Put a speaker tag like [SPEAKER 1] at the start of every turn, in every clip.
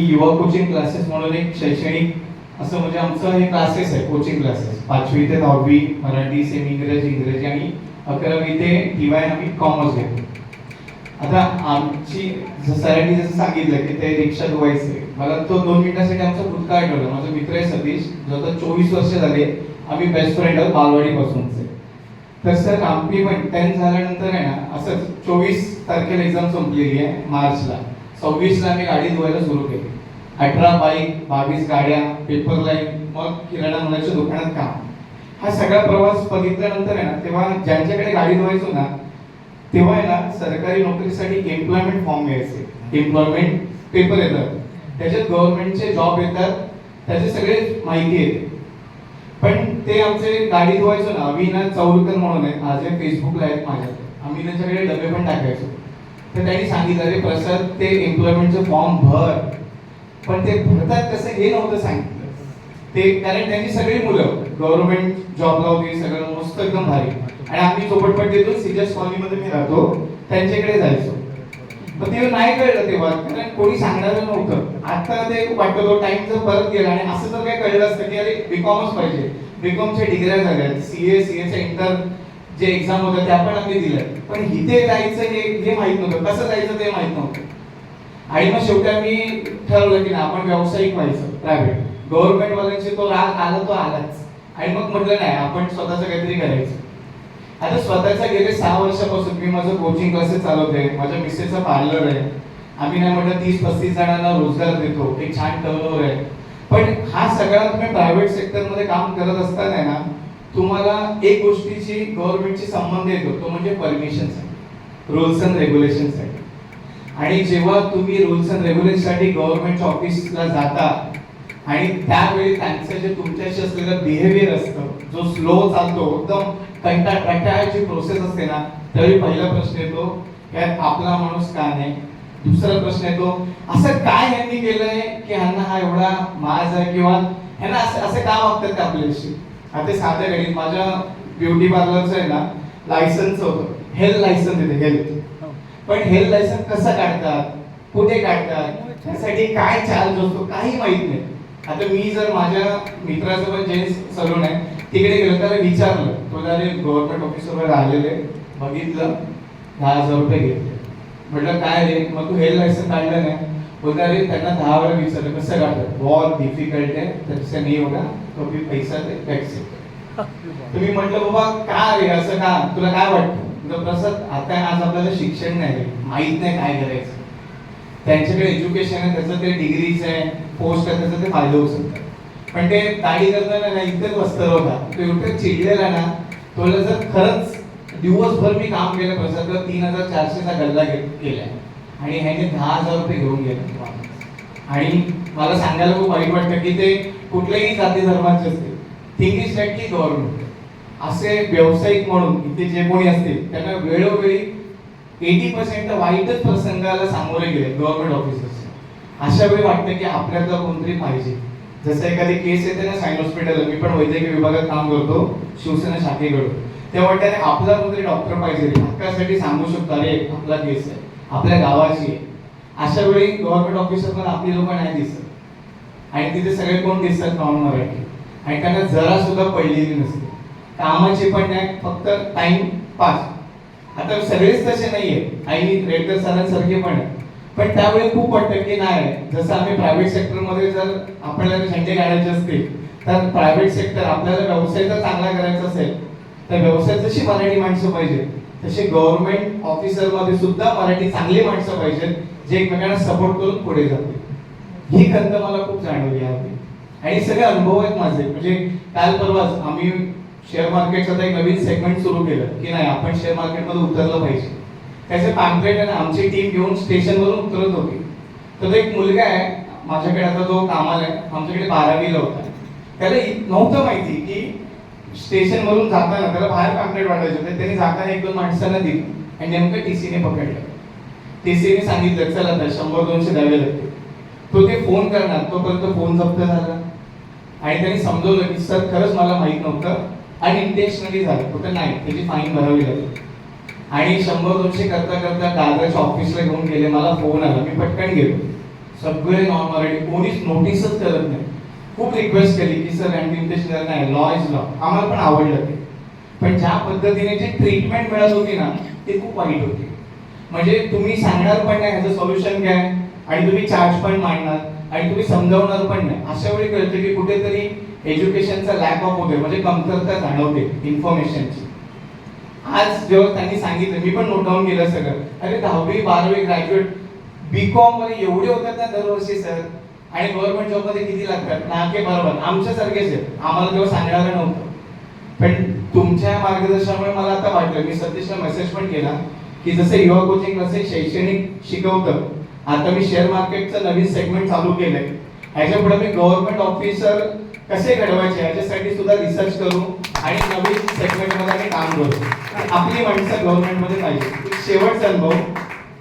[SPEAKER 1] युवा coaching classes म्हणून एक शैक्षणिक असं म्हणजे आमचं हे क्लासेस आहे कोचिंग क्लासेस पाचवी ते दहावी मराठी सेमी इंग्रजी इंग्रजी आणि अकरावी ते टीवाय आम्ही कॉमर्स घेतो आता आमची सरांनी जसं सांगितलं की ते रिक्षा धुवायचे. मला तो दोन मिनिटासाठी आमचा भूतकाळ आठवला. माझा मित्र आहे सतीश जो आता चोवीस वर्ष झाले आम्ही बेस्ट फ्रेंड आहोत बालवाडीपासूनचे. तर सर आम्ही पण टेन्थ झाल्यानंतर आहे ना असंच चोवीस तारखेला एक्झाम संपलेली आहे मार्चला. सव्वीसला आम्ही गाडी धुवायला सुरू केली. अठरा बाईक बावीस गाड्या पेपर लाईन मग किराणा मुलाच्या दुकानात काम. हा सगळा प्रवास बघितल्यानंतर आहे ना तेव्हा ज्यांच्याकडे गाडी धुवायचो ना तेव्हा आहे ना सरकारी नोकरीसाठी एम्प्लॉयमेंट फॉर्म यायचे एम्प्लॉयमेंट पेपर येतात त्याच्यात गव्हर्नमेंटचे जॉब येतात. त्याचे सगळे माहिती येते. पण ते आमचे गाडी धुवायचो ना आम्ही ना चौरकर म्हणून आहे आज फेसबुकला आहेत माझ्या आम्ही त्यांच्याकडे डबे पण टाकायचो. तर त्यांनी सांगितलं अरे प्रसाद ते एम्प्लॉयमेंटचं फॉर्म भर. पण ते भरतात कसं हे नव्हतं सांगितलं. ते कारण त्यांची सगळी मुलं गव्हर्नमेंट जॉबला होती सगळं मस्त एकदम भारी. आणि आम्ही झोपडपट्टीतून सिजस कॉलनीमध्ये मी राहतो त्यांच्याकडे जायचो. पण ते नाही कळलं तेव्हा कारण कोणी सांगणारं नव्हतं. आता ते वाटतं तो टाइम जर परत गेला आणि असं तर काय कळलं असतं की अरे बीकॉमच पाहिजे. बीकॉमच्या डिग्र्या झाल्या सी ए सी सीएच्या इंटर जे एक्झाम होत्या त्या पण आम्ही दिल्या पण इथे जायचं हे हे माहीत नव्हतं. कसं जायचं ते माहीत नव्हतं. आणि मग शेवटी आम्ही ठरवलं की ना आपण व्यावसायिक व्हायचं प्रायव्हेट गव्हर्नमेंट तो राग आला तो आलाच. आणि मग म्हटलं नाही आपण स्वतःचं काहीतरी करायचं. आता स्वतःच्या गेले सहा वर्षापासून मी माझं कोचिंग क्लासेस चालवते माझ्या मिसेसचं पार्लर आहे. आम्ही नाही म्हटलं तीस पस्तीस जणांना रोजगार देतो एक छान टर्नओव्हर आहे. पण हा सगळा तुम्ही प्रायव्हेट सेक्टरमध्ये काम करत असताना ना तुम्हाला एक गोष्टीची गव्हर्नमेंटची संबंध येतो तो म्हणजे परमिशनसाठी रूल्स अँड रेग्युलेशनसाठी आणि जेव्हा तुम्ही रूल्स अँड रेग्युलेशनसाठी गव्हर्नमेंटच्या ऑफिसला जाता आणि त्यावेळी त्यांचं जे तुमच्याशी असलेलं बिहेवियर असतं जो स्लो चालतो एकदम कंटा कंटाळाची प्रोसेस असते ना त्यावेळी पहिला प्रश्न येतो यात आपला माणूस का नाही? दुसरा प्रश्न येतो असं काय यांनी केलंय की ह्यांना हा एवढा माज आहे किंवा ह्यांना असं असं का वागतात ते आपल्याशी आता साध्या घडीत माझ्या ब्युटी पार्लरचं आहे ना लायसन्स होतं. हेल्थ लायसन्स येते हेल्थ पण हेल्थ लायसन्स कसं काढतात? कुठे काढतात? त्यासाठी काय चार्ज असतो? काही माहीत नाही. आता मी जर माझ्या मित्राचं पण जेंट्स सलून आहे तिकडे गेलो त्याला विचारलं. तो अरे गव्हर्नमेंट ऑफिसवर आलेले. बघितलं. दहा हजार रुपये घेतले. म्हटलं काय रे? मग तू हेल्थ लायसन्स काढलं नाही. बोलता अरे त्यांना दहा वेळा विचारलं कसं काढतात बहुत डिफिकल्ट आहे त्याचं नाही होणार तो पैसा दे टॅक्सी तुम्ही म्हटलं बाबा का रे? असं का? तुला काय वाटतं? प्रसाद आता आज आपल्याला शिक्षण नाही रे. माहीत नाही काय करायचं. त्यांच्याकडे एज्युकेशन आहे त्याचं ते डिग्रीज आहे पोस्ट आहे त्याचा ते फायदा होऊ शकतात. पण ते दाढी करताना ना इतकंच वस्तर होता तो एवढं चिडलेला ना तुला जर खरंच दिवसभर मी काम केलं प्रसाद तीन हजार चारशेचा गल्ला गे- केलाय. आणि ह्याने दहा हजार रुपये घेऊन गेले. आणि मला सांगायला खूप वाईट वाटतं की ते कुठल्याही जाती धर्माचे असतील. थिंक इज दॅट की गव्हर्नमेंट असे व्यावसायिक म्हणून इथे जे कोणी असतील त्यांना वेळोवेळी एटी पर्सेंट वाईटच प्रसंगाला सामोरे गेले गव्हर्नमेंट ऑफिसर्स अशा वेळी वाटतं की आपल्याला कोणतरी पाहिजे. जसं एखादी केस येते ना सायन हॉस्पिटल मी पण वैद्यकीय विभागात काम करतो शिवसेना शाखेकडून. तेव्हा वाटतं आपला कोणतरी डॉक्टर पाहिजे. हक्कासाठी सांगू शकतो अरे आपला केस आहे. आपल्या गावाची आहे. अशा वेळी गव्हर्नमेंट ऑफिसर पण आपली लोक नाही दिसत. आणि तिथे सगळे कोण दिसतात नॉन मराठी? आणि त्यांना जरा सुद्धा पडलेली नसते. कामाची पण नाही फक्त टाइम पास आता सगळेच तसे आहे आई रेडकर सरांसारखे पण आहे पण त्यावेळी खूप वाटतं की नाही जसं आम्ही प्रायव्हेट सेक्टरमध्ये जर आपल्याला झेंडे काढायचे असतील तर प्रायव्हेट सेक्टर आपल्याला व्यवसाय जर चांगला करायचा असेल तर व्यवसायात जशी मराठी माणसं पाहिजे तसे गव्हर्नमेंट ऑफिसरमध्ये सुद्धा मराठी चांगली माणसं पाहिजेत जे एकमेकांना सपोर्ट करून पुढे जातील. ही खंत मला खूप जाणवली आहे. आणि सगळे अनुभव आहेत माझे. म्हणजे काल परवाच आम्ही शेअर मार्केटचं एक नवीन सेगमेंट सुरू केलं की नाही आपण शेअर मार्केटमध्ये उतरलं पाहिजे. त्याचे पॅम्पलेट आणि आमची टीम घेऊन स्टेशनवरून उतरत होती. तर तो एक मुलगा आहे माझ्याकडे आता तो कामाला आहे आमच्याकडे बारावीला होता. त्याला नव्हतं माहिती की स्टेशनवरून जाताना त्याला बाहेर पॅम्पलेट वाटायचे होते. त्याने जाताना एक दोन माणसांना दिली आणि नेमकं टीसीने पकडलं. टीसीने सांगितलं चला आता शंभर दोनशे द्यावे लागते तो ते फोन करणार. तोपर्यंत फोन जप्त झाला. आणि त्यांनी समजवलं की सर खरंच मला माहीत नव्हतं आणि इंटेन्शनली झालं. कुठं नाही. त्याची फाईन भरावी लागली. आणि शंभर दोनशे करता करता दादरच्या ऑफिसला घेऊन गेले. मला फोन आला. मी पटकन गेलो. सगळे नॉन मराठी कोणीच नोटीसच करत नाही. खूप रिक्वेस्ट केली की सर इन्व्हिटेशन नाही लॉ इज लॉ आम्हाला पण आवडलं ते. पण ज्या पद्धतीने जी ट्रीटमेंट मिळत होती ना ते खूप वाईट होती. म्हणजे तुम्ही सांगणार पण नाही ह्याचं सोल्युशन काय? आणि तुम्ही चार्ज पण मांडणार आणि तुम्ही समजावणार पण नाही. अशा वेळी कळते की कुठेतरी एज्युकेशनचा लॅक ऑफ होते म्हणजे कमतरता जाणवते इन्फॉर्मेशनची आज जेव्हा त्यांनी सांगितलं मी पण नोट डाऊन केलं सगळं. अरे दहावी बारावी ग्रॅज्युएट बी कॉममध्ये एवढे होतात ना दरवर्षी सर आणि गव्हर्नमेंट जॉबमध्ये किती लागतात? नाके बरोबर. आमच्या सारखेच आहेत. आम्हाला तेव्हा सांगणार नव्हतं. पण तुमच्या मार्गदर्शनामुळे मला आता वाटलं मी सतीशला मेसेज पण केला की जसं युवा कोचिंग असे शैक्षणिक शिकवतं आता मी शेअर मार्केटचं नवीन सेगमेंट चालू केलंय. ह्याच्या पुढे मी गव्हर्नमेंट ऑफिसर कसे घडवायचे याच्यासाठी सुद्धा रिसर्च करू आणि नवीन सेगमेंटमध्ये आम्ही काम करू. आपली माणसं गव्हर्नमेंटमध्ये पाहिजे. शेवटचा अनुभव.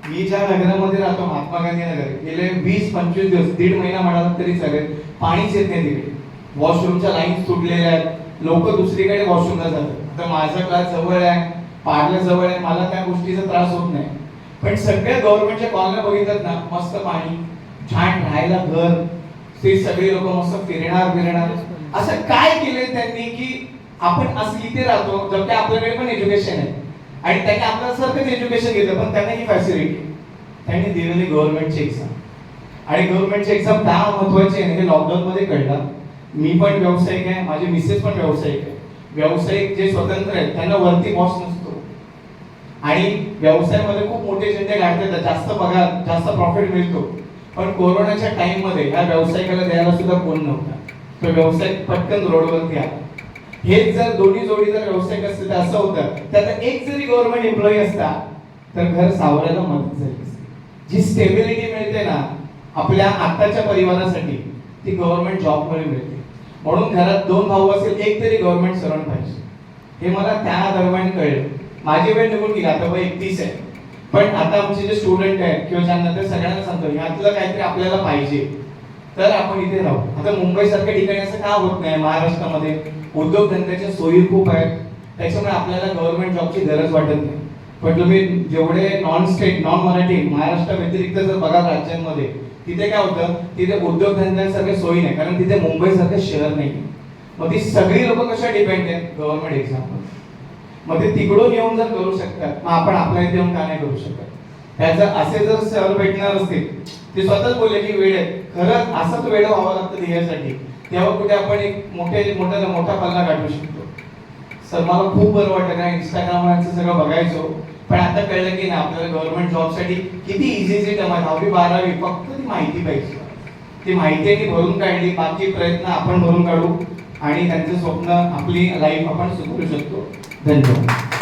[SPEAKER 1] मी ज्या नगरामध्ये राहतो महात्मा गांधी नगर गेले वीस पंचवीस दिवस दीड महिना म्हणाला तरी चालेल. पाणीच येत नाही तिकडे. वॉशरूमच्या लाईन तुटलेल्या आहेत. लोक दुसरीकडे वॉशरूमला जातात. तर माझं काय जवळ आहे पार्लर जवळ आहे मला त्या गोष्टीचा त्रास होत नाही. पण सगळ्या गव्हर्नमेंटच्या कॉलन्या बघितल्यात ना मस्त पाणी छान राहायला घर ते सगळी लोक मस्त फिरणार फिरणार. असं काय केलंय त्यांनी की आपण असं इथे राहतो जर आपल्याकडे पण एज्युकेशन आहे. आणि त्यांनी आपल्यासारखंच एज्युकेशन घेतलं पण त्यांना ही फॅसिलिटी त्यांनी दिलेली गव्हर्नमेंटची एक्झाम आणि गव्हर्नमेंटची एक्झाम का महत्वाची आहे म्हणजे हे लॉकडाऊन मध्ये कळलं. मी पण व्यावसायिक आहे माझे मिसेस पण व्यावसायिक आहे. व्यावसायिक जे स्वतंत्र आहेत त्यांना वरती बॉस नसतो. आणि व्यवसायामध्ये खूप मोठे झेंडे गाडतात जास्त पगार जास्त प्रॉफिट मिळतो. पण कोरोनाच्या टाइममध्ये ह्या व्यावसायिकाला द्यायला सुद्धा कोण नव्हता. तो व्यावसायिक पटकन रोडवरती आला. हेच जर दोन्ही जोडी जर व्यावसायिक असते तर असं होतं. त्यात एक जरी गव्हर्नमेंट एम्प्लॉई असता तर घर सावरायला मदत झाली जी स्टेबिलिटी मिळते ना आपल्या आत्ताच्या परिवारासाठी ती गव्हर्नमेंट जॉबमुळे मिळते. म्हणून घरात दोन भाऊ असेल एक तरी गव्हर्नमेंट सरण पाहिजे. हे मला त्या दरम्यान कळलं. माझी वेळ निघून गेली आता वय एकतीस आहे. पण आता आमचे जे स्टुडंट आहेत किंवा ज्यांना ते सगळ्यांना सांगतो ह्यातलं काहीतरी आपल्याला पाहिजे. तर आपण इथे राहू. आता मुंबईसारख्या ठिकाणी असं का होत नाही? महाराष्ट्रामध्ये उद्योगधंद्याच्या सोयी खूप आहेत. त्याच्यामुळे आपल्याला गव्हर्नमेंट जॉबची गरज वाटत नाही. पण तुम्ही जेवढे non state non Marathi Maharashtra व्यतिरिक्त जर बघा राज्यांमध्ये तिथे काय होतं? तिथे उद्योगधंद्यांसारखे सोयी नाही. कारण तिथे मुंबईसारखं शहर नाही. मग ती सगळी लोक कशा डिपेंड आहेत? गव्हर्नमेंट एक्झामवर मग ते तिकडून येऊन जर करू शकतात मग आपण आपल्या इथे येऊन का नाही करू शकत? त्याचं असे जर सर भेटणार असतील ते स्वतःच बोलले की वेळ आहे. खरंच असंच वेळ व्हावं लागतं ध्येयासाठी तेव्हा कुठे आपण एक मोठे मोठ्याला मोठा पल्ला गाठू शकतो. सर मला खूप बरं वाटलं ना इंस्टाग्रामवर सगळं बघायचो. पण आता कळलं की नाही आपल्याला गव्हर्नमेंट जॉबसाठी किती इझी इझी टर्म आहे दहावी बारावी फक्त ती माहिती पाहिजे. ती माहिती आहे ती भरून काढली बाकी प्रयत्न आपण भरून काढू आणि त्यांचं स्वप्न आपली लाईफ आपण सुधारू शकतो. धन्यवाद.